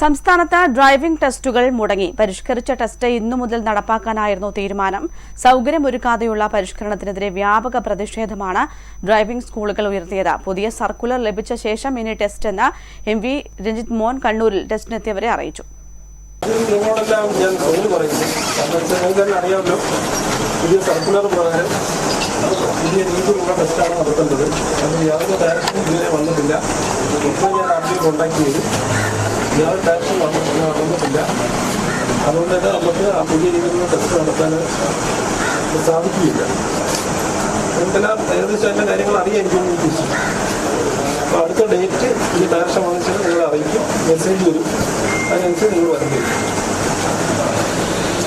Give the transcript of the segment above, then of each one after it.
സംസ്ഥാനത്ത് ഡ്രൈവിംഗ് ടെസ്റ്റുകൾ മുടങ്ങി. പരിഷ്കരിച്ച ടെസ്റ്റ് ഇന്നു മുതൽ നടപ്പാക്കാനായിരുന്നു തീരുമാനം. സൗകര്യമൊരുക്കാതെയുള്ള പരിഷ്കരണത്തിനെതിരെ വ്യാപക പ്രതിഷേധമാണ് ഡ്രൈവിംഗ് സ്കൂളുകൾ ഉയർത്തിയത്. പുതിയ സർക്കുലർ ലഭിച്ച ശേഷം ഇനി ടെസ്റ്റ് എന്ന് എം വി രഞ്ജിത് മോൻ കണ്ണൂരിൽ ടെസ്റ്റിനെത്തിയവരെ അറിയിച്ചു. ഞാൻ ഇപ്പോൾ ഞാൻ ആദ്യം കോൺടാക്ട് ചെയ്തു. യാതൊരു ടാക്സ് നടന്നിട്ടില്ല അതുകൊണ്ട് തന്നെ നമുക്ക് ആ പുതിയ രീതിയിലുള്ള ടെസ്റ്റ് നടത്താൻ സാധിക്കുകയില്ല. എന്തെല്ലാം ഏകദേശം അതിന്റെ കാര്യങ്ങൾ ഉദ്ദേശിച്ചു. അപ്പോൾ അടുത്ത ഡേറ്റ് ഈ ടാക്സ് വന്നിട്ട് നിങ്ങൾ അറിയിക്കും മെസ്സേജ് വരും. അതിനനുസരിച്ച് നിങ്ങൾ വരേണ്ടി വരും.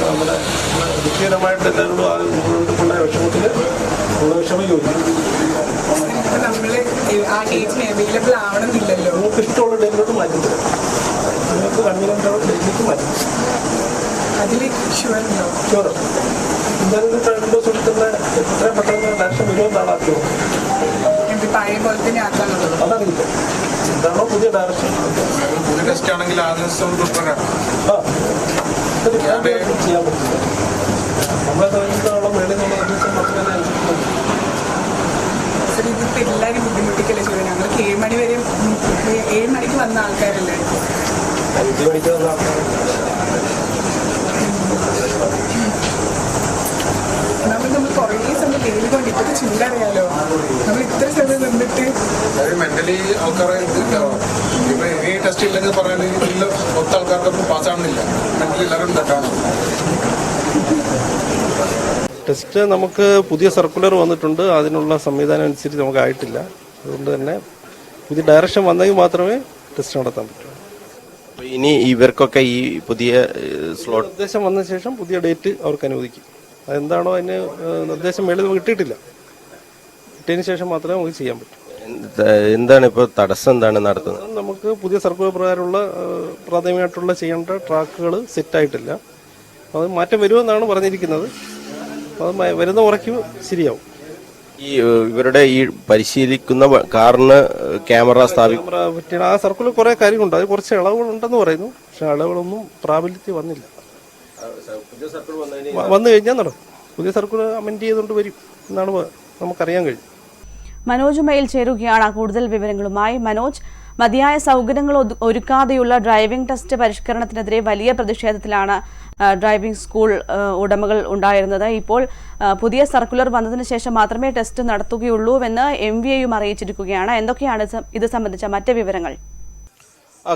നമ്മുടെ വ്യക്തിപരമായിട്ട് എല്ലാവരോടും ആ നിങ്ങളുള്ള വിഷമത്തിൽ ഉള്ള വിഷമം ചോദിക്കും. ഇപ്പൊ ആ ഡേറ്റിന് അവൈലബിൾ ആവണമെന്നില്ലല്ലോ. നമുക്ക് ഇഷ്ടമുള്ള അതിൽ ഷുവർ ഉണ്ടോ ഷുവർ എന്തായാലും രണ്ട് ദിവസം എടുക്കുന്ന എത്രയും പെട്ടെന്ന് ഡയറക്ഷൻ വരുമെന്ന് ആളാക്കിയോ പഴയ പോലെ തന്നെ ആക്കാന്നുള്ളത് അതറിയില്ല. എന്താണോ പുതിയ ഡയറക്ഷൻ പുതിയ ടെസ്റ്റ് ആണെങ്കിൽ ആ. ദിവസം ചെയ്യാൻ പറ്റില്ല. നമ്മളെ സംബന്ധിച്ചിടത്തോളം മേളിൽ നിന്നുള്ള ദിവസം മാത്രമേ ഇതിപ്പോ എല്ലാവരും ബുദ്ധിമുട്ടിക്കല്ലേ ഷുവർ ഞങ്ങൾക്ക് ഏഴ് മണി വരെ ഏഴ് മണിക്ക് വന്ന ആൾക്കാരല്ലേ? അഞ്ച് മണിക്ക് വന്ന ആൾക്കാർ നമ്മൾ നമ്മൾ കുറേ സമയം വെയിൽ കൊണ്ട് ഇപ്പോഴത്തെ ചൂടറിയാലോ നമ്മൾ ഇത്ര സമയം നിന്നിട്ട് മെന്റലി ആൾക്കാരെ ഇത് ഉണ്ടാവും ഇപ്പൊ ഇനി ടെസ്റ്റ് ഇല്ലെന്ന് പറയാൻ ഇതിൽ ഒത്ത ആൾക്കാർക്കൊന്നും പാസ്സാവുന്നില്ല മെന്റലി എല്ലാവരും തെറ്റാണ് ടെസ്റ്റ് നമുക്ക് പുതിയ സർക്കുലർ വന്നിട്ടുണ്ട്. അതിനുള്ള സംവിധാനം അനുസരിച്ച് നമുക്ക് ആയിട്ടില്ല. അതുകൊണ്ട് തന്നെ പുതിയ ഡയറക്ഷൻ വന്നെങ്കിൽ മാത്രമേ ടെസ്റ്റ് നടത്താൻ പറ്റൂ. അപ്പൊ ഇനി ഇവർക്കൊക്കെ ഈ പുതിയ സ്ലോട്ട് നിർദ്ദേശം വന്ന ശേഷം പുതിയ ഡേറ്റ് അവർക്ക് അനുവദിക്കും. അതെന്താണോ അതിന് നിർദ്ദേശം മേളിൽ നമുക്ക് കിട്ടിയിട്ടില്ല. കിട്ടിയതിന് ശേഷം മാത്രമേ നമുക്ക് ചെയ്യാൻ പറ്റൂ. എന്താണ് ഇപ്പോൾ തടസ്സം എന്താണ് നടത്തുന്നത്? നമുക്ക് പുതിയ സർക്കുലർ പ്രകാരമുള്ള പ്രാഥമികമായിട്ടുള്ള ചെയ്യേണ്ട ട്രാക്കുകൾ സെറ്റായിട്ടില്ല. അത് മാറ്റം വരുമെന്നാണ് പറഞ്ഞിരിക്കുന്നത്. അത് വരുന്ന ഉറക്കി ശരിയാവും. ഈ ഇവരുടെ ഈ പരിശീലിക്കുന്ന കാറിന് ക്യാമറ സ്ഥാപിക്കും ക്യാമറ പറ്റിയ ആ സർക്കുലർ കുറെ കാര്യങ്ങളുണ്ട്. അത് കുറച്ച് ഇളവുകളുണ്ടെന്ന് പറയുന്നു. പക്ഷെ ഇളവുകളൊന്നും പ്രാബല്യത്തിൽ വന്നില്ല. വന്നു കഴിഞ്ഞാൽ നടക്കും പുതിയ സർക്കുലർ അമെൻഡ് ചെയ്തുകൊണ്ട് വരും എന്നാണ് നമുക്കറിയാൻ കഴിയും. മനോജ് മെയിൽ ചേരുകയാണ് കൂടുതൽ വിവരങ്ങളുമായി. മനോജ് മതിയായ സൗകര്യങ്ങൾ ഒരുക്കാതെയുള്ള ഡ്രൈവിംഗ് ടെസ്റ്റ് പരിഷ്കരണത്തിനെതിരെ വലിയ പ്രതിഷേധത്തിലാണ് ഡ്രൈവിംഗ് സ്കൂൾ ഉടമകൾ ഉണ്ടായിരുന്നത്. ഇപ്പോൾ പുതിയ സർക്കുലർ വന്നതിന് ശേഷം മാത്രമേ ടെസ്റ്റ് നടത്തുകയുള്ളൂവെന്ന് എം വി എയും അറിയിച്ചിരിക്കുകയാണ്. എന്തൊക്കെയാണ് ഇത് സംബന്ധിച്ച മറ്റ് വിവരങ്ങൾ?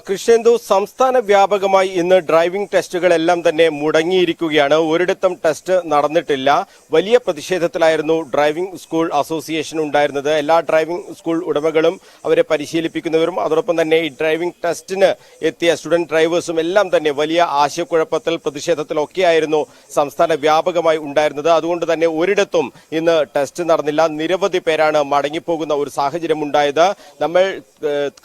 കൃഷ്ണേന്ദു സംസ്ഥാന വ്യാപകമായി ഇന്ന് ഡ്രൈവിംഗ് ടെസ്റ്റുകളെല്ലാം തന്നെ മുടങ്ങിയിരിക്കുകയാണ്. ഒരിടത്തും ടെസ്റ്റ് നടന്നിട്ടില്ല. വലിയ പ്രതിഷേധത്തിലായിരുന്നു ഡ്രൈവിംഗ് സ്കൂൾ അസോസിയേഷൻ ഉണ്ടായിരുന്നത്. എല്ലാ ഡ്രൈവിംഗ് സ്കൂൾ ഉടമകളും അവരെ പരിശീലിപ്പിക്കുന്നവരും അതോടൊപ്പം തന്നെ ഈ ഡ്രൈവിംഗ് ടെസ്റ്റിന് എത്തിയ സ്റ്റുഡന്റ് ഡ്രൈവേഴ്സും എല്ലാം തന്നെ വലിയ ആശയക്കുഴപ്പത്തിൽ പ്രതിഷേധത്തിലൊക്കെയായിരുന്നു സംസ്ഥാന വ്യാപകമായി ഉണ്ടായിരുന്നത്. അതുകൊണ്ട് തന്നെ ഒരിടത്തും ഇന്ന് ടെസ്റ്റ് നടന്നില്ല. നിരവധി പേരാണ് മടങ്ങിപ്പോകുന്ന ഒരു സാഹചര്യം ഉണ്ടായത് നമ്മൾ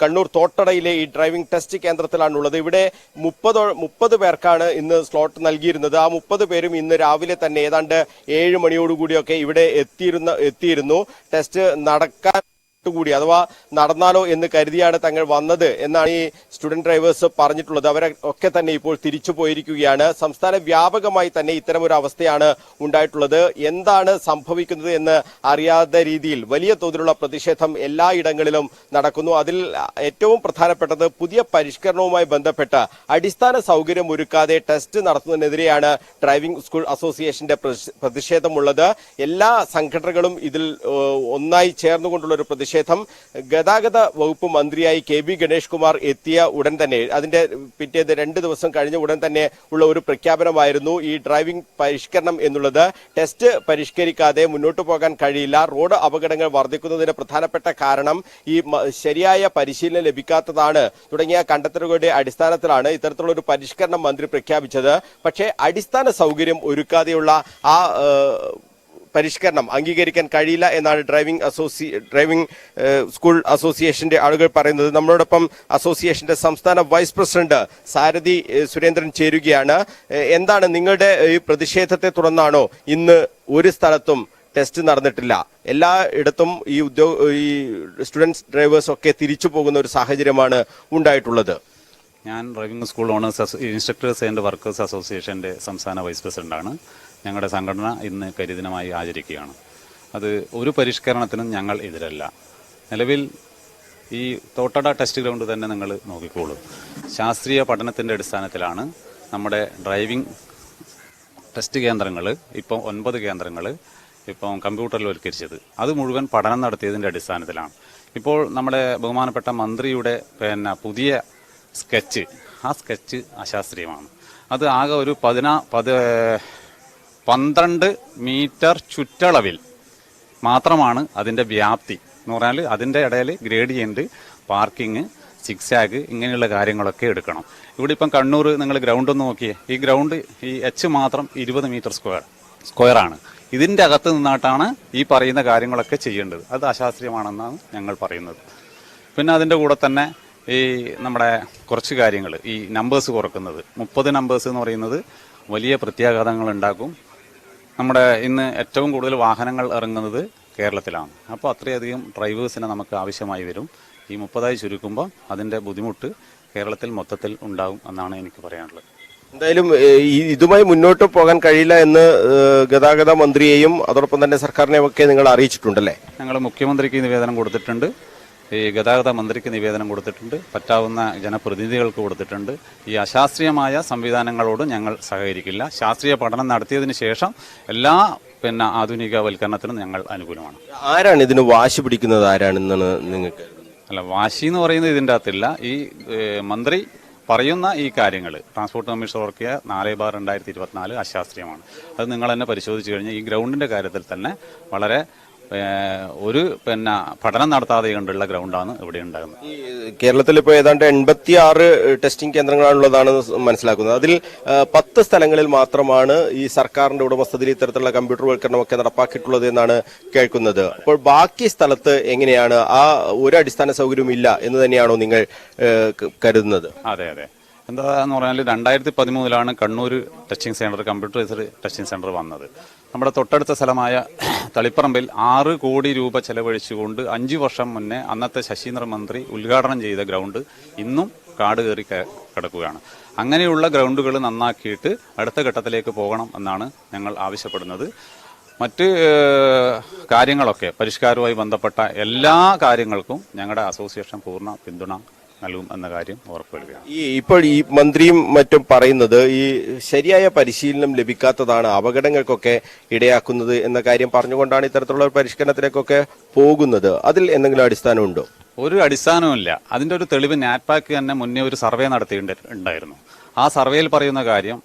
കണ്ണൂർ തോട്ടടയിലെ ഈ ഡ്രൈവിംഗ് ടെസ്റ്റ് കേന്ദ്രത്തിലാണുള്ളത്. ഇവിടെ മുപ്പത് മുപ്പത് പേർക്കാണ് ഇന്ന് സ്ലോട്ട് നൽകിയിരുന്നത്. ആ മുപ്പത് പേരും ഇന്ന് രാവിലെ തന്നെ ഏതാണ്ട് ഏഴ് മണിയോടുകൂടിയൊക്കെ ഇവിടെ എത്തിയിരുന്ന എത്തിയിരുന്നു. ടെസ്റ്റ് നടക്കാൻ കൂടി അഥവാ നടന്നാലോ എന്ന് കരുതിയാണ് തങ്ങൾ വന്നത് എന്നാണ് ഈ സ്റ്റുഡന്റ് ഡ്രൈവേഴ്സ് പറഞ്ഞിട്ടുള്ളത്. അവരെ ഒക്കെ തന്നെ ഇപ്പോൾ തിരിച്ചു പോയിരിക്കുകയാണ്. സംസ്ഥാന വ്യാപകമായി തന്നെ ഇത്തരം ഒരു അവസ്ഥയാണ് ഉണ്ടായിട്ടുള്ളത്. എന്താണ് സംഭവിക്കുന്നത് എന്ന് അറിയാത്ത രീതിയിൽ വലിയ തോതിലുള്ള പ്രതിഷേധം എല്ലായിടങ്ങളിലും നടക്കുന്നു. അതിൽ ഏറ്റവും പ്രധാനപ്പെട്ടത് പുതിയ പരിഷ്കരണവുമായി ബന്ധപ്പെട്ട് അടിസ്ഥാന സൗകര്യം ഒരുക്കാതെ ടെസ്റ്റ് നടത്തുന്നതിനെതിരെയാണ് ഡ്രൈവിംഗ് സ്കൂൾ അസോസിയേഷന്റെ പ്രതി- പ്രതിഷേധമുള്ളത്. എല്ലാ സംഘടനകളും ഇതിൽ ഒന്നായി ചേർന്നുകൊണ്ടുള്ള ഒരു പ്രതിഷേധം ഗതാഗത വകുപ്പ് മന്ത്രിയായി കെ ബി ഗണേഷ് കുമാർ എത്തിയ ഉടൻ തന്നെ അതിന്റെ പിറ്റേത് രണ്ട് ദിവസം കഴിഞ്ഞ ഉടൻ തന്നെ ഉള്ള ഒരു പ്രഖ്യാപനമായിരുന്നു ഈ ഡ്രൈവിംഗ് പരിഷ്കരണം എന്നുള്ളത്. ടെസ്റ്റ് പരിഷ്കരിക്കാതെ മുന്നോട്ട് പോകാൻ കഴിയില്ല. റോഡ് അപകടങ്ങൾ വർദ്ധിക്കുന്നതിന് പ്രധാനപ്പെട്ട കാരണം ഈ ശരിയായ പരിശീലനം ലഭിക്കാത്തതാണ്. തുടങ്ങിയ കണ്ടെത്തലുകളുടെ അടിസ്ഥാനത്തിലാണ് ഇത്തരത്തിലുള്ള ഒരു പരിഷ്കരണം മന്ത്രി പ്രഖ്യാപിച്ചത്. പക്ഷേ അടിസ്ഥാന സൗകര്യം ഒരുക്കാതെയുള്ള ആ പരിഷ്കരണം അംഗീകരിക്കാൻ കഴിയില്ല എന്നാണ് ഡ്രൈവിംഗ് അസോസി ഡ്രൈവിംഗ് സ്കൂൾ അസോസിയേഷന്റെ ആളുകൾ പറയുന്നത്. നമ്മളോടൊപ്പം അസോസിയേഷന്റെ സംസ്ഥാന വൈസ് പ്രസിഡന്റ് സാരഥി സുരേന്ദ്രൻ ചേരുകയാണ്. എന്താണ് നിങ്ങളുടെ ഈ പ്രതിഷേധത്തെ തുടർന്നാണോ ഇന്ന് ഒരു സ്ഥലത്തും ടെസ്റ്റ് നടന്നിട്ടില്ല? എല്ലാ ഇടത്തും ഈ ഉദ്യോഗ ഈ സ്റ്റുഡൻസ് ഡ്രൈവേഴ്സ് ഒക്കെ തിരിച്ചു പോകുന്ന ഒരു സാഹചര്യമാണ് ഉണ്ടായിട്ടുള്ളത്. ഞാൻ driving school owners instructors and workers അസോസിയേഷന്റെ സംസ്ഥാന വൈസ് പ്രസിഡന്റാണ്. ഞങ്ങളുടെ സംഘടന ഇന്ന് കരിദിനമായി ആചരിക്കുകയാണ്. അത് ഒരു പരിഷ്കരണത്തിനും ഞങ്ങൾ എതിരല്ല. നിലവിൽ ഈ തോട്ടട ടെസ്റ്റ് ഗ്രൗണ്ട് തന്നെ നിങ്ങൾ നോക്കിക്കോളൂ. ശാസ്ത്രീയ പഠനത്തിന്റെ അടിസ്ഥാനത്തിലാണ് നമ്മുടെ ഡ്രൈവിംഗ് ടെസ്റ്റ് കേന്ദ്രങ്ങൾ ഇപ്പം ഒൻപത് കേന്ദ്രങ്ങൾ ഇപ്പം കമ്പ്യൂട്ടറിൽവൽക്കരിച്ചത് അത് മുഴുവൻ പഠനം നടത്തിയതിന്റെ അടിസ്ഥാനത്തിലാണ്. ഇപ്പോൾ നമ്മുടെ ബഹുമാനപ്പെട്ട മന്ത്രിയുടെ പിന്നെ പുതിയ സ്കെച്ച് ആ സ്കെച്ച് അശാസ്ത്രീയമാണ്. അത് ആകെ ഒരു പതിനാ പത് പന്ത്രണ്ട് മീറ്റർ ചുറ്റളവിൽ മാത്രമാണ് അതിന്റെ വ്യാപ്തി എന്ന് പറഞ്ഞാൽ അതിന്റെ ഇടയിൽ ഗ്രേഡിയന്റ് പാർക്കിംഗ് സിക്സാഗ് ഇങ്ങനെയുള്ള കാര്യങ്ങളൊക്കെ എടുക്കണം. ഇവിടെ ഇപ്പം കണ്ണൂർ നിങ്ങൾ ഗ്രൗണ്ട് ഒന്ന് നോക്കിയേ ഈ ഗ്രൗണ്ട് ഈ എച്ച് മാത്രം ഇരുപത് മീറ്റർ സ്ക്വയർ സ്ക്വയർ ആണ്. ഇതിന്റെ അകത്ത് നിന്നായിട്ടാണ് ഈ പറയുന്ന കാര്യങ്ങളൊക്കെ ചെയ്യേണ്ടത്. അത് അശാസ്ത്രീയമാണെന്നാണ് ഞങ്ങൾ പറയുന്നത്. പിന്നെ അതിന്റെ കൂടെ തന്നെ ഈ നമ്മുടെ കുറച്ച് കാര്യങ്ങൾ ഈ നമ്പേഴ്സ് കുറക്കുന്നത്. മുപ്പത് നമ്പേഴ്സ് എന്ന് പറയുന്നത് വലിയ പ്രത്യാഘാതങ്ങൾ ഉണ്ടാക്കും. നമ്മുടെ ഇന്ന് ഏറ്റവും കൂടുതൽ വാഹനങ്ങൾ ഇറങ്ങുന്നത് കേരളത്തിലാണ്. അപ്പോൾ അത്രയധികം ഡ്രൈവേഴ്സിനെ നമുക്ക് ആവശ്യമായി വരും. ഈ മുപ്പതായി ചുരുക്കുമ്പോൾ അതിന്റെ ബുദ്ധിമുട്ട് കേരളത്തിൽ മൊത്തത്തിൽ ഉണ്ടാകും എന്നാണ് എനിക്ക് പറയാനുള്ളത്. എന്തായാലും ഇതുമായി മുന്നോട്ട് പോകാൻ കഴിയില്ല എന്ന് ഗതാഗത മന്ത്രിയെയും അതോടൊപ്പം തന്നെ സർക്കാരിനെയും ഒക്കെ നിങ്ങൾ അറിയിച്ചിട്ടുണ്ടല്ലേ? ഞങ്ങൾ മുഖ്യമന്ത്രിക്ക് നിവേദനം കൊടുത്തിട്ടുണ്ട്. ഈ ഗതാഗത മന്ത്രിക്ക് നിവേദനം കൊടുത്തിട്ടുണ്ട്. പറ്റാവുന്ന ജനപ്രതിനിധികൾക്ക് കൊടുത്തിട്ടുണ്ട്. ഈ അശാസ്ത്രീയമായ സംവിധാനങ്ങളോട് ഞങ്ങൾ സഹകരിക്കില്ല. ശാസ്ത്രീയ പഠനം നടത്തിയതിന് ശേഷം എല്ലാ പിന്നെ ആധുനിക ആധുനികവൽക്കരണത്തിനും ഞങ്ങൾ അനുകൂലമാണ്. ആരാണ് ഇതിന് വാശി പിടിക്കുന്നത്? ആരാണെന്നാണ് നിങ്ങൾക്ക് അല്ല വാശി എന്ന് പറയുന്നത് ഇതിന്റെ അകത്തില്ല. ഈ മന്ത്രി പറയുന്ന ഈ കാര്യങ്ങൾ ട്രാൻസ്പോർട്ട് കമ്മീഷൻ ഇറക്കിയ നാല് ബാർ രണ്ടായിരത്തി ഇരുപത്തിനാല് അശാസ്ത്രീയമാണ്. അത് നിങ്ങൾ തന്നെ പരിശോധിച്ച് കഴിഞ്ഞാൽ ഈ ഗ്രൗണ്ടിന്റെ കാര്യത്തിൽ തന്നെ വളരെ ഒരു പിന്നെ പഠനം നടത്താതെ കണ്ടുള്ള ഗ്രൗണ്ടാണ് ഇവിടെ ഉണ്ടാകുന്നത് കേരളത്തിൽ ഇപ്പോൾ ഏതാണ്ട് എൺപത്തി ആറ് ടെസ്റ്റിംഗ് കേന്ദ്രങ്ങളാണുള്ളതാണ് മനസ്സിലാക്കുന്നത്. അതിൽ പത്ത് സ്ഥലങ്ങളിൽ മാത്രമാണ് ഈ സർക്കാരിന്റെ ഉടമസ്ഥതയിൽ ഇത്തരത്തിലുള്ള കമ്പ്യൂട്ടർവൽക്കരണം ഒക്കെ നടപ്പാക്കിയിട്ടുള്ളത് എന്നാണ് കേൾക്കുന്നത്. അപ്പോൾ ബാക്കി സ്ഥലത്ത് എങ്ങനെയാണ്? ആ ഒരു അടിസ്ഥാന സൗകര്യവും ഇല്ല എന്ന് തന്നെയാണോ നിങ്ങൾ കരുതുന്നത്? അതെ അതെ. എന്താന്ന് പറഞ്ഞാൽ രണ്ടായിരത്തി പതിമൂന്നിലാണ് Kannur testing centre computerised testing centre വന്നത്. നമ്മുടെ തൊട്ടടുത്ത സ്ഥലമായ തളിപ്പറമ്പിൽ ആറ് കോടി രൂപ ചെലവഴിച്ചുകൊണ്ട് അഞ്ചു വർഷം മുന്നേ അന്നത്തെ ശശീന്ദ്ര മന്ത്രി ഉദ്ഘാടനം ചെയ്ത ഗ്രൗണ്ട് ഇന്നും കാട് കയറി കിടക്കുകയാണ്. അങ്ങനെയുള്ള ഗ്രൗണ്ടുകൾ നന്നാക്കിയിട്ട് അടുത്ത ഘട്ടത്തിലേക്ക് പോകണം എന്നാണ് ഞങ്ങൾ ആവശ്യപ്പെടുന്നത്. മറ്റ് കാര്യങ്ങളൊക്കെ പരിഷ്കാരവുമായി ബന്ധപ്പെട്ട എല്ലാ കാര്യങ്ങൾക്കും ഞങ്ങളുടെ അസോസിയേഷൻ പൂർണ പിന്തുണ നൽകും എന്ന കാര്യം ഉറപ്പുവരുകയാണ് ഈ ഇപ്പോൾ ഈ മന്ത്രിയും മറ്റും പറയുന്നത് ഈ ശരിയായ പരിശീലനം ലഭിക്കാത്തതാണ് അപകടങ്ങൾക്കൊക്കെ ഇടയാക്കുന്നത് എന്ന കാര്യം പറഞ്ഞുകൊണ്ടാണ് ഇത്തരത്തിലുള്ള പരിഷ്കരണത്തിലേക്കൊക്കെ പോകുന്നത്. അതിൽ എന്തെങ്കിലും അടിസ്ഥാനമുണ്ടോ? ഒരു അടിസ്ഥാനവുമില്ല. അതിന്റെ ഒരു തെളിവ് നാറ്റ്പാക്ക് തന്നെ മുന്നേ ഒരു സർവേ നടത്തിയിട്ടുണ്ടായിരുന്നു ആ സർവേയിൽ പറയുന്ന കാര്യം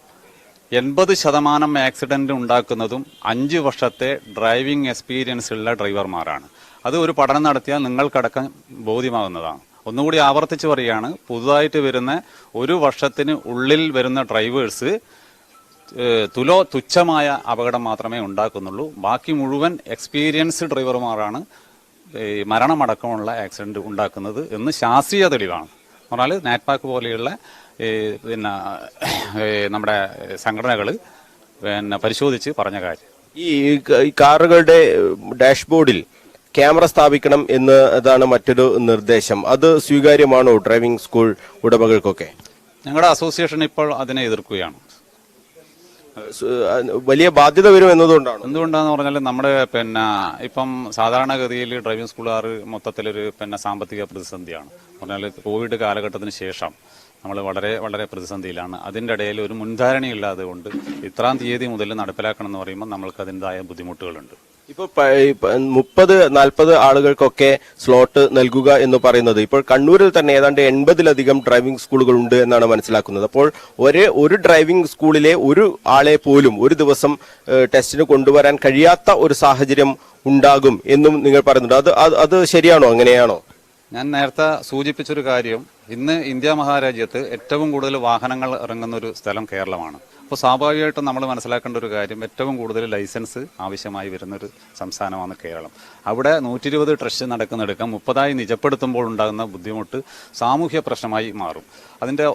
എൺപത് ശതമാനം ആക്സിഡന്റ് ഉണ്ടാക്കുന്നതും അഞ്ച് വർഷത്തെ ഡ്രൈവിംഗ് എക്സ്പീരിയൻസ് ഉള്ള ഡ്രൈവർമാരാണ്. അത് ഒരു പഠനം നടത്തിയാൽ നിങ്ങൾക്കടക്കം ബോധ്യമാകുന്നതാണ് ഒന്നുകൂടി ആവർത്തിച്ച് പറയുകയാണ്. പുതുതായിട്ട് വരുന്ന ഒരു വർഷത്തിന് ഉള്ളിൽ വരുന്ന ഡ്രൈവേഴ്സ് തുലോ തുച്ഛമായ അപകടം മാത്രമേ ഉണ്ടാക്കുന്നുള്ളൂ. ബാക്കി മുഴുവൻ എക്സ്പീരിയൻസ് ഡ്രൈവർമാരാണ് ഈ മരണമടക്കമുള്ള ആക്സിഡന്റ് ഉണ്ടാക്കുന്നത് എന്ന് ശാസ്ത്രീയ തെളിവാണ്. പറഞ്ഞാൽ നാറ്റ്പാക്ക് പോലെയുള്ള പിന്നെ നമ്മുടെ സംഘടനകൾ പിന്നെ പരിശോധിച്ച് പറഞ്ഞ കാര്യം. ഈ കാറുകളുടെ ഡാഷ്ബോർഡിൽ ക്യാമറ സ്ഥാപിക്കണം എന്നതാണ് മറ്റൊരു നിർദ്ദേശം. അത് സ്വീകാര്യമാണോ ഡ്രൈവിംഗ് സ്കൂൾ ഉടമകൾക്കൊക്കെ? ഞങ്ങളുടെ അസോസിയേഷൻ ഇപ്പോൾ അതിനെ എതിർക്കുകയാണ്. വലിയ ബാധ്യത വരും എന്നതുകൊണ്ടാണ്? എന്തുകൊണ്ടാന്ന് പറഞ്ഞാൽ നമ്മുടെ പിന്നെ ഇപ്പം സാധാരണഗതിയിൽ ഡ്രൈവിംഗ് സ്കൂളുകാർ മൊത്തത്തിലൊരു പിന്നെ സാമ്പത്തിക പ്രതിസന്ധിയാണ്. പറഞ്ഞാൽ കോവിഡ് കാലഘട്ടത്തിന് ശേഷം നമ്മൾ വളരെ വളരെ പ്രതിസന്ധിയിലാണ്. അതിന്റെ ഇടയിൽ ഒരു മുൻധാരണയില്ലാതെ കൊണ്ട് ഇത്രാം തീയതി മുതൽ നടപ്പിലാക്കണം എന്ന് പറയുമ്പോൾ നമ്മൾക്ക് അതിന്റെതായ ബുദ്ധിമുട്ടുകളുണ്ട്. ഇപ്പോൾ മുപ്പത് നാൽപ്പത് ആളുകൾക്കൊക്കെ സ്ലോട്ട് നൽകുക എന്ന് പറയുന്നത്. ഇപ്പോൾ കണ്ണൂരിൽ തന്നെ ഏതാണ്ട് എൺപതിലധികം ഡ്രൈവിംഗ് സ്കൂളുകൾ ഉണ്ട് എന്നാണ് മനസ്സിലാക്കുന്നത്. അപ്പോൾ ഒരേ ഒരു ഡ്രൈവിംഗ് സ്കൂളിലെ ഒരു ആളെ പോലും ഒരു ദിവസം ടെസ്റ്റിന് കൊണ്ടുവരാൻ കഴിയാത്ത ഒരു സാഹചര്യം ഉണ്ടാകും എന്നും നിങ്ങൾ പറയുന്നുണ്ട്. അത് അത് ശരിയാണോ? അങ്ങനെയാണോ? ഞാൻ നേരത്തെ സൂചിപ്പിച്ചൊരു കാര്യം. ഇന്ന് ഇന്ത്യ മഹാരാജ്യത്ത് ഏറ്റവും കൂടുതൽ വാഹനങ്ങൾ ഇറങ്ങുന്ന ഒരു സ്ഥലം കേരളമാണ്. അപ്പോൾ സ്വാഭാവികമായിട്ടും നമ്മൾ മനസ്സിലാക്കേണ്ട ഒരു കാര്യം ഏറ്റവും കൂടുതൽ ലൈസൻസ് ആവശ്യമായി വരുന്നൊരു സംസ്ഥാനമാണ് കേരളം. അവിടെ നൂറ്റി ഇരുപത് ട്രസ്റ്റ് നടക്കുന്നെടുക്കാം മുപ്പതായി നിജപ്പെടുത്തുമ്പോൾ ഉണ്ടാകുന്ന ബുദ്ധിമുട്ട് സാമൂഹ്യ പ്രശ്നമായി മാറും. അതിന്റെ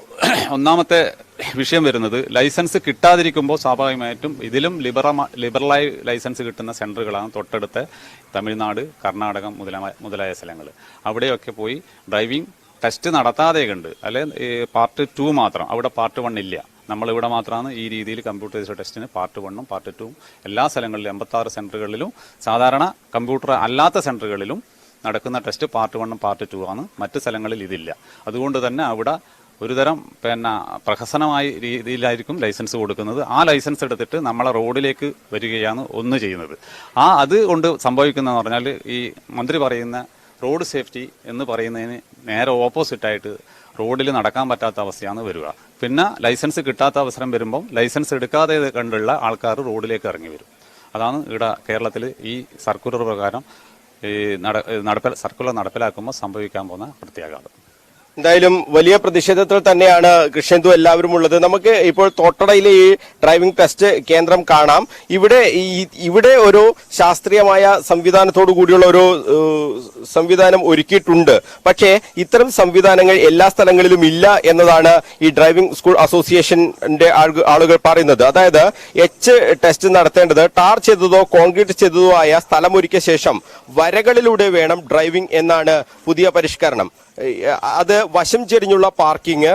ഒന്നാമത്തെ വിഷയം വരുന്നത് ലൈസൻസ് കിട്ടാതിരിക്കുമ്പോൾ സ്വാഭാവികമായിട്ടും ഇതിലും ലിബറ ലിബറലായി ലൈസൻസ് കിട്ടുന്ന സെന്ററുകളാണ് തൊട്ടടുത്ത തമിഴ്നാട് കർണാടകം മുതലായ മുതലായ സ്ഥലങ്ങൾ. അവിടെയൊക്കെ പോയി ഡ്രൈവിംഗ് ടെസ്റ്റ് നടത്താതെ ഉണ്ട് അല്ലെ പാർട്ട് ടു മാത്രം. അവിടെ പാർട്ട് വൺ ഇല്ല. നമ്മളിവിടെ മാത്രമാണ് ഈ രീതിയിൽ കമ്പ്യൂട്ടറൈസ്ഡ് ടെസ്റ്റിന് പാർട്ട് വണ്ണും പാർട്ട് ടൂവും എല്ലാ സ്ഥലങ്ങളിലും എൺപത്താറ് സെന്ററുകളിലും സാധാരണ കമ്പ്യൂട്ടർ അല്ലാത്ത സെന്ററുകളിലും നടക്കുന്ന ടെസ്റ്റ് പാർട്ട് വണ്ണും പാർട്ട് ടു ആണ്. മറ്റ് സ്ഥലങ്ങളിൽ ഇതില്ല. അതുകൊണ്ട് തന്നെ അവിടെ ഒരുതരം പിന്നെ പ്രഹസനമായ രീതിയിലായിരിക്കും ലൈസൻസ് കൊടുക്കുന്നത്. ആ ലൈസൻസ് എടുത്തിട്ട് നമ്മളെ റോഡിലേക്ക് വരികയാണ് ഒന്ന് ചെയ്യുന്നത്. ആ അത് കൊണ്ട് സംഭവിക്കുന്നതെന്ന് പറഞ്ഞാൽ ഈ മന്ത്രി പറയുന്ന റോഡ് സേഫ്റ്റി എന്ന് പറയുന്നതിന് നേരെ ഓപ്പോസിറ്റായിട്ട് റോഡിൽ നടക്കാൻ പറ്റാത്ത അവസ്ഥയാണ് വരിക. പിന്നെ ലൈസൻസ് കിട്ടാത്ത അവസരം വരുമ്പോൾ ലൈസൻസ് എടുക്കാതെ കണ്ടുള്ള ആൾക്കാർ റോഡിലേക്ക് ഇറങ്ങി വരും. അതാണ് ഇവിടെ കേരളത്തിൽ ഈ സർക്കുലർ പ്രകാരം ഈ നട നടപ്പിൽ സർക്കുലർ നടപ്പിലാക്കുമ്പോൾ സംഭവിക്കാൻ പോകുന്ന പ്രത്യാഘാതം എന്തായാലും വലിയ പ്രതിഷേധത്തിൽ തന്നെയാണ് കൃഷ്ണന്തു എല്ലാവരും ഉള്ളത്. നമുക്ക് ഇപ്പോൾ തോട്ടടയിലെ ഈ ഡ്രൈവിംഗ് ടെസ്റ്റ് കേന്ദ്രം കാണാം. ഇവിടെ ഇവിടെ ഒരു ശാസ്ത്രീയമായ സംവിധാനത്തോടു കൂടിയുള്ള ഒരു സംവിധാനം ഒരുക്കിയിട്ടുണ്ട്. പക്ഷേ ഇത്തരം സംവിധാനങ്ങൾ എല്ലാ സ്ഥലങ്ങളിലും ഇല്ല എന്നതാണ് ഈ ഡ്രൈവിംഗ് സ്കൂൾ അസോസിയേഷന്റെ ആളുകൾ പറയുന്നത്. അതായത് എച്ച് ടെസ്റ്റ് നടത്തേണ്ടത് ടാർ ചെയ്തതോ കോൺക്രീറ്റ് ചെയ്തതോ ആയ സ്ഥലമൊരുക്കിയ ശേഷം വരകളിലൂടെ വേണം ഡ്രൈവിംഗ് എന്നാണ് പുതിയ പരിഷ്കരണം. അത് വശം ചെരിഞ്ഞുള്ള പാർക്കിംഗ്.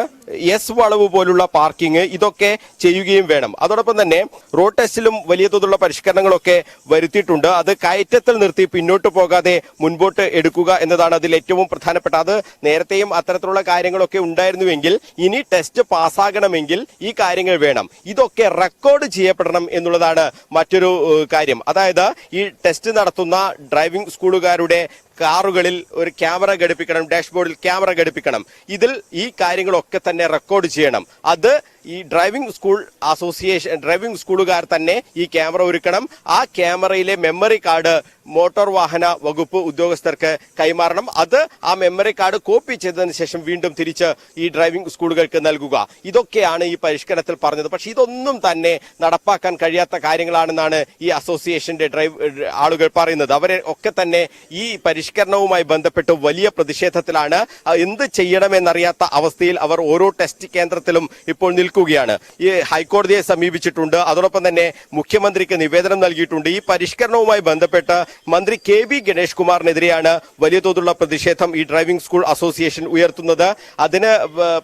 എസ് വളവ് പോലുള്ള പാർക്കിംഗ് ഇതൊക്കെ ചെയ്യുകയും വേണം. അതോടൊപ്പം തന്നെ റോഡ് ടെസ്റ്റിലും വലിയ തോതിലുള്ള പരിഷ്കരണങ്ങളൊക്കെ വരുത്തിയിട്ടുണ്ട്. അത് കയറ്റത്തിൽ നിർത്തി പിന്നോട്ട് പോകാതെ മുൻപോട്ട് എടുക്കുക എന്നതാണ് അതിൽ ഏറ്റവും പ്രധാനപ്പെട്ട. അത് നേരത്തെയും അത്തരത്തിലുള്ള കാര്യങ്ങളൊക്കെ ഉണ്ടായിരുന്നുവെങ്കിൽ ഇനി ടെസ്റ്റ് പാസ്സാകണമെങ്കിൽ ഈ കാര്യങ്ങൾ വേണം. ഇതൊക്കെ റെക്കോർഡ് ചെയ്യപ്പെടണം എന്നുള്ളതാണ് മറ്റൊരു കാര്യം. അതായത് ഈ ടെസ്റ്റ് നടത്തുന്ന ഡ്രൈവിംഗ് സ്കൂളുകാരുടെ കാറുകളിൽ ഒരു ക്യാമറ ഘടിപ്പിക്കണം ഡാഷ്ബോർഡിൽ ക്യാമറ ഘടിപ്പിക്കണം. ഇതിൽ ഈ കാര്യങ്ങളൊക്കെ തന്നെ റെക്കോർഡ് ചെയ്യണം. അത് ഈ ഡ്രൈവിംഗ് സ്കൂൾ അസോസിയേഷൻ ഡ്രൈവിംഗ് സ്കൂളുകാർ തന്നെ ഈ ക്യാമറ ഒരുക്കണം. ആ ക്യാമറയിലെ മെമ്മറി കാർഡ് മോട്ടോർ വാഹന വകുപ്പ് ഉദ്യോഗസ്ഥർക്ക് കൈമാറണം. അത് ആ മെമ്മറി കാർഡ് കോപ്പി ചെയ്തതിന് ശേഷം വീണ്ടും തിരിച്ച് ഈ ഡ്രൈവിംഗ് സ്കൂളുകൾക്ക് നൽകുക. ഇതൊക്കെയാണ് ഈ പരിഷ്കരണത്തിൽ പറഞ്ഞത്. പക്ഷെ ഇതൊന്നും തന്നെ നടപ്പാക്കാൻ കഴിയാത്ത കാര്യങ്ങളാണെന്നാണ് ഈ അസോസിയേഷന്റെ ഡ്രൈവ് ആളുകൾ പറയുന്നത്. അവരെ ഒക്കെ തന്നെ ഈ പരിഷ്കരണവുമായി ബന്ധപ്പെട്ട് വലിയ പ്രതിഷേധത്തിലാണ്. എന്ത് ചെയ്യണമെന്നറിയാത്ത അവസ്ഥയിൽ അവർ ഓരോ ടെസ്റ്റ് കേന്ദ്രത്തിലും ഇപ്പോൾ നിൽക്കുകയാണ്. ഈ ഹൈക്കോടതിയെ സമീപിച്ചിട്ടുണ്ട്. അതോടൊപ്പം തന്നെ മുഖ്യമന്ത്രിക്ക് നിവേദനം നൽകിയിട്ടുണ്ട്. ഈ പരിഷ്കരണവുമായി ബന്ധപ്പെട്ട് മന്ത്രി കെ വി ഗണേഷ് കുമാറിനെതിരെയാണ് വലിയ തോതിലുള്ള പ്രതിഷേധം ഈ ഡ്രൈവിംഗ് സ്കൂൾ അസോസിയേഷൻ ഉയർത്തുന്നത്. അതിന്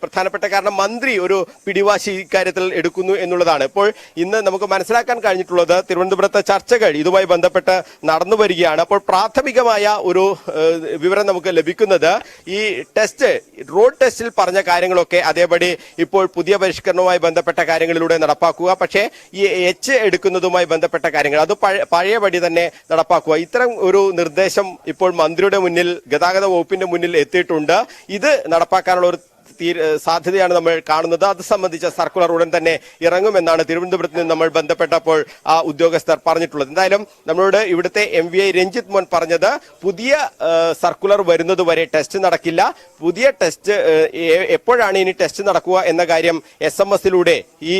പ്രധാനപ്പെട്ട കാരണം മന്ത്രി ഒരു പിടിവാശി ഇക്കാര്യത്തിൽ എടുക്കുന്നു എന്നുള്ളതാണ്. ഇപ്പോൾ ഇന്ന് നമുക്ക് മനസ്സിലാക്കാൻ കഴിഞ്ഞിട്ടുള്ളത് തിരുവനന്തപുരത്തെ ചർച്ചകൾ ഇതുമായി ബന്ധപ്പെട്ട് നടന്നു വരികയാണ്. അപ്പോൾ പ്രാഥമികമായ ഒരു വിവരം നമുക്ക് ലഭിക്കുന്നത് ഈ ടെസ്റ്റ് റോഡ് ടെസ്റ്റിൽ പറഞ്ഞ കാര്യങ്ങളൊക്കെ അതേപടി ഇപ്പോൾ പുതിയ പരിഷ്കരണവുമായി ബന്ധപ്പെട്ട കാര്യങ്ങളിലൂടെ നടപ്പാക്കുക. പക്ഷേ ഈ എച്ച് എടുക്കുന്നതുമായി ബന്ധപ്പെട്ട കാര്യങ്ങൾ അത് പഴയപടി തന്നെ നടപ്പാക്കുക. ഇത്തരം ഒരു നിർദ്ദേശം ഇപ്പോൾ മന്ത്രിയുടെ മുന്നിൽ ഗതാഗത വകുപ്പിന്റെ മുന്നിൽ എത്തിയിട്ടുണ്ട്. ഇത് നടപ്പാക്കാനുള്ള ഒരു സാധ്യതയാണ് നമ്മൾ കാണുന്നത്. അത് സംബന്ധിച്ച സർക്കുലർ ഉടൻ തന്നെ ഇറങ്ങുമെന്നാണ് തിരുവനന്തപുരത്ത് നിന്ന് നമ്മൾ ബന്ധപ്പെട്ടപ്പോൾ ആ ഉദ്യോഗസ്ഥർ പറഞ്ഞിട്ടുള്ളത്. എന്തായാലും നമ്മളോട് ഇവിടുത്തെ എം വി ഐ രഞ്ജിത്ത് മോൻ പറഞ്ഞത് പുതിയ സർക്കുലർ വരുന്നത് വരെ ടെസ്റ്റ് നടക്കില്ല. പുതിയ ടെസ്റ്റ് എപ്പോഴാണ് ഇനി ടെസ്റ്റ് നടക്കുക എന്ന കാര്യം എസ് എം എസിലൂടെ ഈ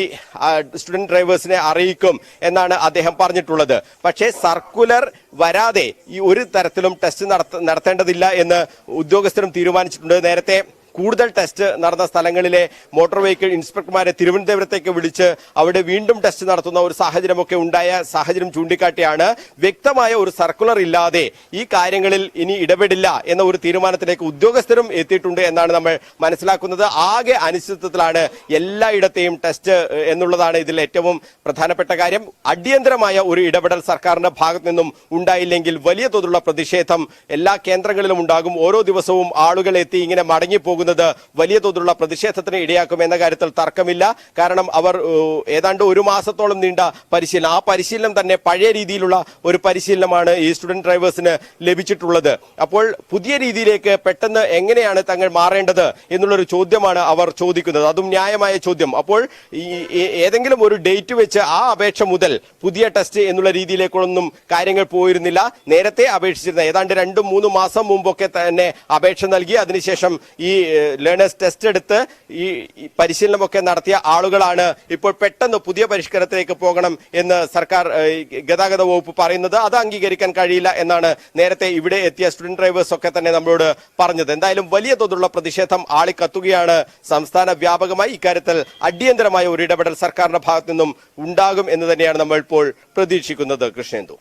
സ്റ്റുഡന്റ് ഡ്രൈവേഴ്സിനെ അറിയിക്കും എന്നാണ് അദ്ദേഹം പറഞ്ഞിട്ടുള്ളത്. പക്ഷേ സർക്കുലർ വരാതെ ഈ ഒരു തരത്തിലും ടെസ്റ്റ് നടത്ത- നടത്തേണ്ടതില്ല എന്ന് ഉദ്യോഗസ്ഥരും തീരുമാനിച്ചിട്ടുണ്ട്. നേരത്തെ കൂടുതൽ ടെസ്റ്റ് നടന്ന സ്ഥലങ്ങളിലെ മോട്ടോർ വെഹിക്കിൾ ഇൻസ്പെക്ടർമാരെ തിരുവനന്തപുരത്തേക്ക് വിളിച്ച് അവിടെ വീണ്ടും ടെസ്റ്റ് നടത്തുന്ന ഒരു സാഹചര്യമൊക്കെ ഉണ്ടായ സാഹചര്യം ചൂണ്ടിക്കാട്ടിയാണ്. വ്യക്തമായ ഒരു സർക്കുലർ ഇല്ലാതെ ഈ കാര്യങ്ങളിൽ ഇനി ഇടപെടില്ല എന്ന ഒരു തീരുമാനത്തിലേക്ക് ഉദ്യോഗസ്ഥരും എത്തിയിട്ടുണ്ട് എന്നാണ് നമ്മൾ മനസ്സിലാക്കുന്നത്. ആകെ അനിശ്ചിതത്വത്തിലാണ് എല്ലായിടത്തെയും ടെസ്റ്റ് എന്നുള്ളതാണ് ഇതിൽ ഏറ്റവും പ്രധാനപ്പെട്ട കാര്യം. അടിയന്തരമായ ഒരു ഇടപെടൽ സർക്കാരിന്റെ ഭാഗത്ത് നിന്നും ഉണ്ടായില്ലെങ്കിൽ വലിയ തോതിലുള്ള പ്രതിഷേധം എല്ലാ കേന്ദ്രങ്ങളിലും ഉണ്ടാകും. ഓരോ ദിവസവും ആളുകൾ എത്തി ഇങ്ങനെ മടങ്ങിപ്പോകുന്നത് വലിയ തോതിലുള്ള പ്രതിഷേധത്തിന് ഇടയാക്കും എന്ന കാര്യത്തിൽ തർക്കമില്ല. കാരണം അവർ ഏതാണ്ട് ഒരു മാസത്തോളം നീണ്ട പരിശീലനം ആ പരിശീലനം തന്നെ പഴയ രീതിയിലുള്ള ഒരു പരിശീലനമാണ് ഈ സ്റ്റുഡന്റ് ഡ്രൈവേഴ്സിന് ലഭിച്ചിട്ടുള്ളത്. അപ്പോൾ പുതിയ രീതിയിലേക്ക് പെട്ടെന്ന് എങ്ങനെയാണ് തങ്ങൾ മാറേണ്ടത് എന്നുള്ളൊരു ചോദ്യമാണ് അവർ ചോദിക്കുന്നത്. അതും ന്യായമായ ചോദ്യം. അപ്പോൾ ഏതെങ്കിലും ഒരു ഡേറ്റ് വെച്ച് ആ അപേക്ഷ മുതൽ പുതിയ ടെസ്റ്റ് എന്നുള്ള രീതിയിലേക്കൊന്നും കാര്യങ്ങൾ പോയിരുന്നില്ല. നേരത്തെ അപേക്ഷിച്ചിരുന്ന ഏതാണ്ട് രണ്ടും മൂന്നും മാസം മുമ്പൊക്കെ തന്നെ അപേക്ഷ നൽകി. അതിനുശേഷം ഈ ലേണേഴ്സ് ടെസ്റ്റ് എടുത്ത് ഈ പരിശീലനമൊക്കെ നടത്തിയ ആളുകളാണ് ഇപ്പോൾ പെട്ടെന്ന് പുതിയ പരിഷ്കരണത്തിലേക്ക് പോകണം എന്ന് സർക്കാർ ഗതാഗത വകുപ്പ് പറയുന്നത്. അത് അംഗീകരിക്കാൻ കഴിയില്ല എന്നാണ് നേരത്തെ ഇവിടെ എത്തിയ സ്റ്റുഡന്റ് ഡ്രൈവേഴ്സ് ഒക്കെ തന്നെ നമ്മളോട് പറഞ്ഞത്. എന്തായാലും വലിയ തോതിലുള്ള പ്രതിഷേധം ആളിക്കത്തുകയാണ്. സംസ്ഥാന വ്യാപകമായി ഇക്കാര്യത്തിൽ അടിയന്തരമായ ഒരു ഇടപെടൽ സർക്കാരിന്റെ ഭാഗത്തു നിന്നും ഉണ്ടാകും എന്ന് തന്നെയാണ് നമ്മൾ ഇപ്പോൾ പ്രതീക്ഷിക്കുന്നത്. കൃഷ്ണേന്ദു.